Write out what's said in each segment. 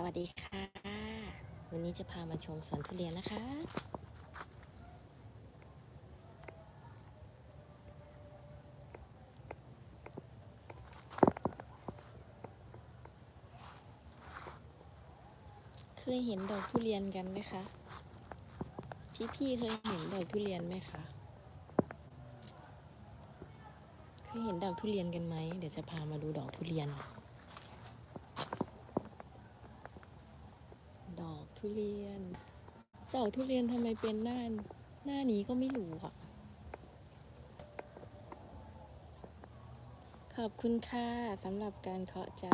สวัสดีค่ะ วันนี้จะพามาชมสวนทุเรียนนะคะ เคยเห็นดอกทุเรียนกันไหมคะ พี่ๆเคยเห็นดอกทุเรียนไหมคะ เคยเห็นดอกทุเรียนกันไหม เดี๋ยวจะพามาดูดอกทุเรียน ดอก ทุเรียน ดอกทุเรียนทำไมเป็นหน้าหน้านี้ก็ไม่รู้อะ ขอบคุณค่ะสำหรับการเคาะใจ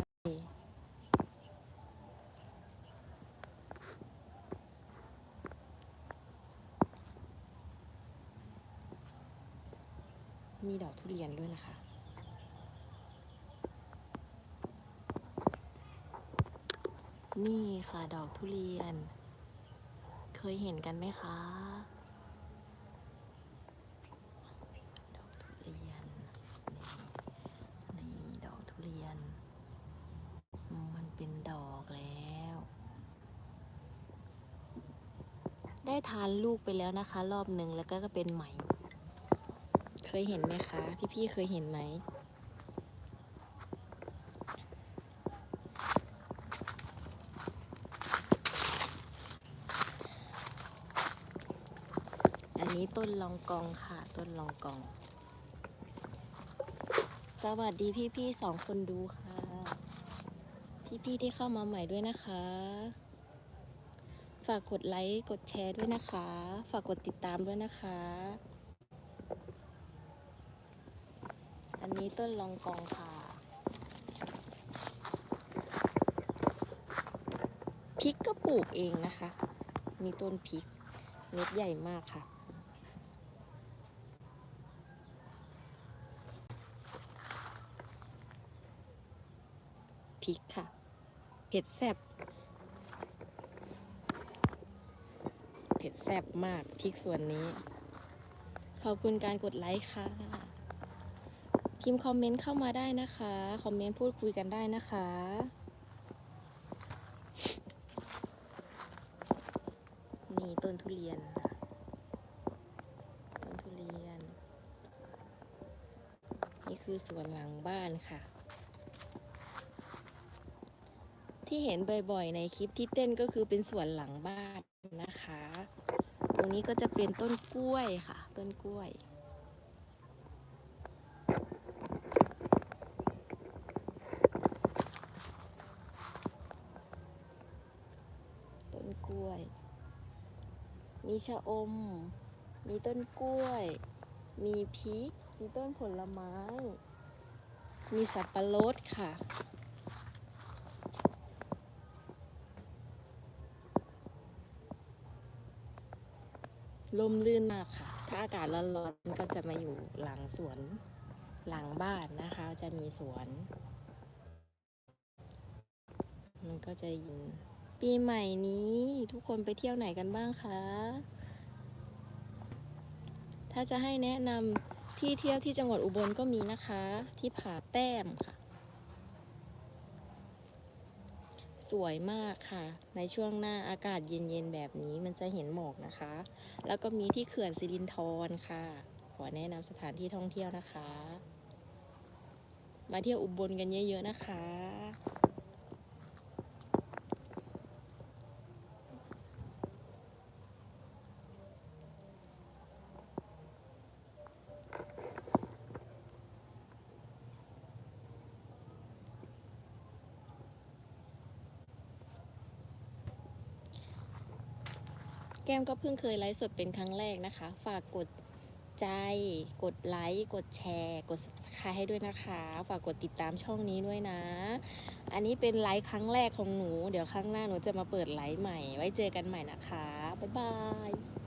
มีดอกทุเรียนด้วยนะคะ นี่ค่ะดอกทุเรียน เคยเห็นกันไหมคะดอกทุเรียนนี่นี่ดอกทุเรียน มันเป็นดอกแล้ว ได้ทานลูกไปแล้วนะคะ รอบหนึ่งแล้วก็ก็เป็นใหม่ เคยเห็นไหมคะ พี่ๆเคยเห็นไหม นี้ต้นลองกองค่ะ ต้นลองกอง สวัสดีพี่ๆสองคนดูค่ะ พี่ๆที่เข้ามาใหม่ด้วยนะคะ ฝากกดไลค์กดแชร์ด้วยนะคะ ฝากกดติดตามด้วยนะคะ อันนี้ต้นลองกองค่ะพริกก็ปลูกเองนะคะ มีต้นพริกเม็ดใหญ่มากค่ะ พริกค่ะ เผ็ดแซ่บเผ็ดแซ่บมากพริกส่วนนี้ ขอบคุณการกดไลค์ค่ะพิมพ์คอมเมนต์เข้ามาได้นะคะ คอมเมนต์พูดคุยกันได้นะคะ นี่ต้นทุเรียนค่ะต้นทุเรียน นี่คือสวนหลังบ้านค่ะ ที่เห็นบ่อยๆ ในคลิปที่เต้นก็คือเป็นสวนหลังบ้านนะคะ ตรงนี้ก็จะเป็นต้นกล้วยค่ะ ต้นกล้วยต้นกล้วย มีชะอม มีต้นกล้วย มีพริก มีต้นผลไม้ มีสับปะรดค่ะ ลมลื่นมากค่ะ ถ้าอากาศร้อนๆก็จะมาอยู่หลังสวนหลังบ้านนะคะ จะมีสวน มันก็จะยิน ปีใหม่นี้ทุกคนไปเที่ยวไหนกันบ้างคะ ถ้าจะให้แนะนำที่เที่ยวที่จังหวัดอุบลก็มีนะคะ ที่ผาแต้มค่ะ สวยมากค่ะ ในช่วงหน้าอากาศเย็นๆแบบนี้มันจะเห็นหมอกนะคะ แล้วก็มีที่เขื่อนสิรินธรค่ะ ขอแนะนำสถานที่ท่องเที่ยวนะคะ มาเที่ยวอุบลกันเยอะๆนะคะ แก้มก็เพิ่งเคยไลฟ์สดเป็นครั้งแรกนะคะ ฝากกดใจ กดไลค์ กดแชร์ กด subscribe ให้ด้วยนะคะ ฝากกดติดตามช่องนี้ด้วยนะ อันนี้เป็นไลฟ์ครั้งแรกของหนู เดี๋ยวครั้งหน้าหนูจะมาเปิดไลฟ์ใหม่ ไว้เจอกันใหม่นะคะ บ๊ายบาย